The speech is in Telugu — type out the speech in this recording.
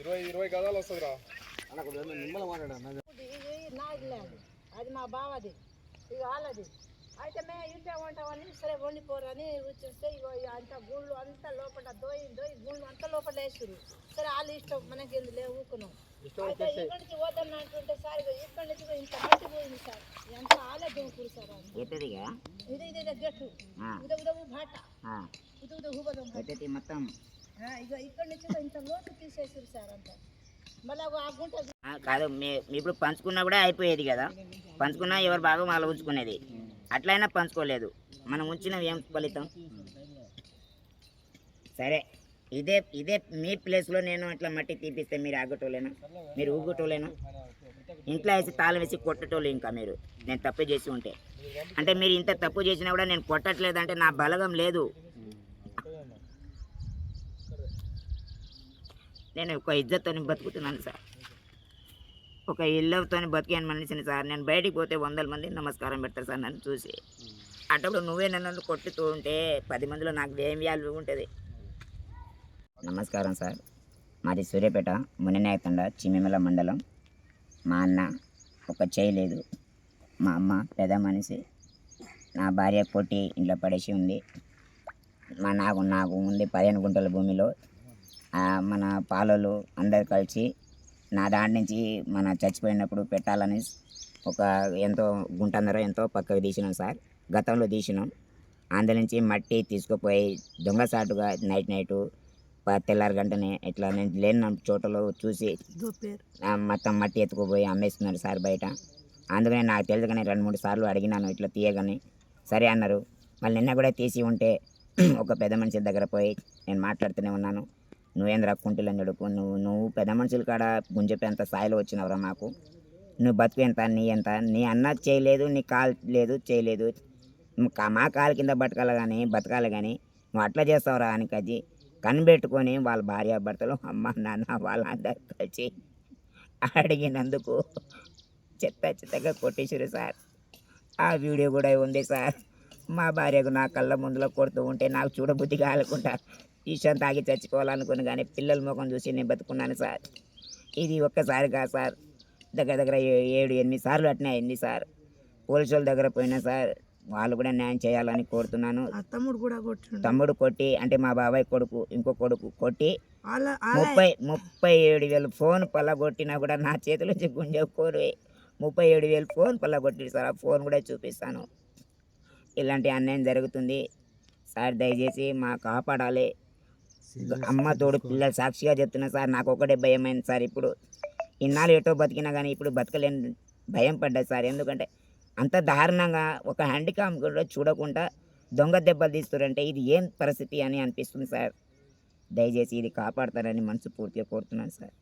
ఇరవై ఇరవై గదాలు నిమ్మల అది మా బావది. ఇక వాళ్ళది అయితే మేము ఇంట్లో ఉంటామని సరే వండిపోరని చూస్తే ఇగో అంత గుళ్ళు అంతా లోపల దోయి దోయి గుళ్ళు అంత లోపల వేసారు సరే వాళ్ళు ఇష్టం మనకి ఎందులే ఊకున్నాం. అయితే ఇక్కడికి పోతాం అంటుంటే సార్. ఇక్కడి నుంచి ఇంత బయట భాట ఎట్టది మొత్తం ఆ, ఇగో ఇక్కడి నుంచి ఇగో ఇంత లోతు తీసేసారు సార్ అంతా మళ్ళీ ఆ గుంట ఆ, కాదు మీ మీ ఇప్పుడు పంచుకున్నా కూడా అయిపోయేది కదా పంచుకున్నా ఎవరు భాగం వాళ్ళు ఉంచుకునేది అట్లయినా పంచుకోలేదు మనం ఉంచిన ఏం ఫలితం సరే ఇదే ఇదే మీ ప్లేస్లో నేను అట్లా మట్టి తీపిస్తే మీరు ఆగటోలేనా మీరు ఊగటోలేనా ఇంట్లో వేసి తాళం వేసి కొట్టటోళ్ళు ఇంకా మీరు నేను తప్పు చేసి ఉంటే అంటే మీరు ఇంత తప్పు చేసినా కూడా నేను కొట్టట్లేదు అంటే నా బలగం లేదు. నేను ఒక ఇజ్జత్తో బతుకుతున్నాను సార్. ఒక ఇళ్ళతో బతికాను మనిషిని సార్. నేను బయటికి పోతే వందల మంది నమస్కారం పెడతారు సార్ నన్ను చూసి. అటప్పుడు నువ్వే నన్ను కొట్టుతూ ఉంటే పది మందిలో నాకు ఏం ఉంటుంది. నమస్కారం సార్. మాది సూర్యాపేట మునినాయకండ చిమిమల మండలం. మా అన్న ఒక చేయి లేదు. మా అమ్మ పెద్ద మనిషి. నా భార్య కొట్టి ఇంట్లో పడేసి ఉంది. మా నాకు నాకు ఉంది పదిహేను గుంటల భూమిలో. మన పాలలు అందరు కలిసి నా దాని నుంచి మన చచ్చిపోయినప్పుడు పెట్టాలని ఒక ఎంతో గుంటన్నర ఎంతో పక్కకు తీసినాం సార్. గతంలో తీసినాం. అందులో నుంచి మట్టి తీసుకుపోయి దొంగసాటుగా నైట్ నైటు తెల్లారి గంటనే ఇట్లా నేను లేని చోటలో చూసి మొత్తం మట్టి ఎత్తుకుపోయి అమ్మేస్తున్నారు సార్ బయట. అందుకనే నాకు తెలుసు కానీ రెండు మూడు సార్లు అడిగినాను ఇట్లా తీయగానే. సరే అన్నారు. మళ్ళీ నిన్న కూడా తీసి ఉంటే ఒక పెద్ద మనిషి దగ్గర పోయి నేను మాట్లాడుతూనే ఉన్నాను. నువ్వేంద్ర కుంటిలని చెడుకు నువ్వు నువ్వు పెద్ద మనుషుల కాడ గుంజెపేంత స్థాయిలో వచ్చినవరా మాకు. నువ్వు బతుకు ఎంత నీ ఎంత? నీ అన్న చేయలేదు నీ కాలు లేదు చేయలేదు. మా కాలు కింద బతకాలి కానీ బతకాలి కానీ నువ్వు అట్లా చేస్తావురా అని కది కనిపెట్టుకొని వాళ్ళ భార్య భర్తలు అమ్మ నాన్న వాళ్ళందరూ కలిసి అడిగినందుకు చెత్త చెత్తగా కొట్టేసారు సార్. ఆ వీడియో కూడా ఉంది సార్. మా భార్యకు నా కళ్ళ ముందులో కొడుతూ ఉంటే నాకు చూడబుద్ధి కాలకుండా ఈషన్ తాగి చచ్చిపోవాలనుకుని కానీ పిల్లల ముఖం చూసి నేను బతుకున్నాను సార్. ఇది ఒక్కసారి కాదు సార్. దగ్గర దగ్గర ఏ- ఏడు ఎనిమిది సార్లు అట్నే అయింది సార్. పోలీసు వాళ్ళ దగ్గర పోయినా సార్ వాళ్ళు కూడా న్యాయం చేయాలని కోరుతున్నాను. తమ్ముడు కూడా కొట్టిండు. తమ్ముడు కొట్టి అంటే మా బాబాయ్ కొడుకు ఇంకో కొడుకు కొట్టి ముప్పై ముప్పై ఏడు వేలు ఫోన్ పల్లగొట్టినా కూడా నా చేతిలో నుంచి గుంజే కోరి ముప్పై ఏడు వేలు ఫోన్ పల్లగొట్టి సార్. ఆ ఫోన్ కూడా చూపిస్తాను. ఇలాంటి అన్యాయం జరుగుతుంది. సార్ దయచేసి మా కాపాడాలి. అమ్మ తోడు పిల్లలు సాక్షిగా చెప్తున్నా సార్. నాకు ఒకటే భయమైంది సార్ ఇప్పుడు. ఇన్నాళ్ళు ఎటో బతికినా కానీ ఇప్పుడు బతకలేని భయం పడ్డది సార్. ఎందుకంటే అంత దారుణంగా ఒక హ్యాండికామ్ కూడా చూడకుండా దొంగ దెబ్బలు తీస్తారంటే ఇది ఏం పరిస్థితి అని అనిపిస్తుంది సార్. దయచేసి ఇది కాపాడతారని మనసు పూర్తిగా కోరుతున్నాను సార్.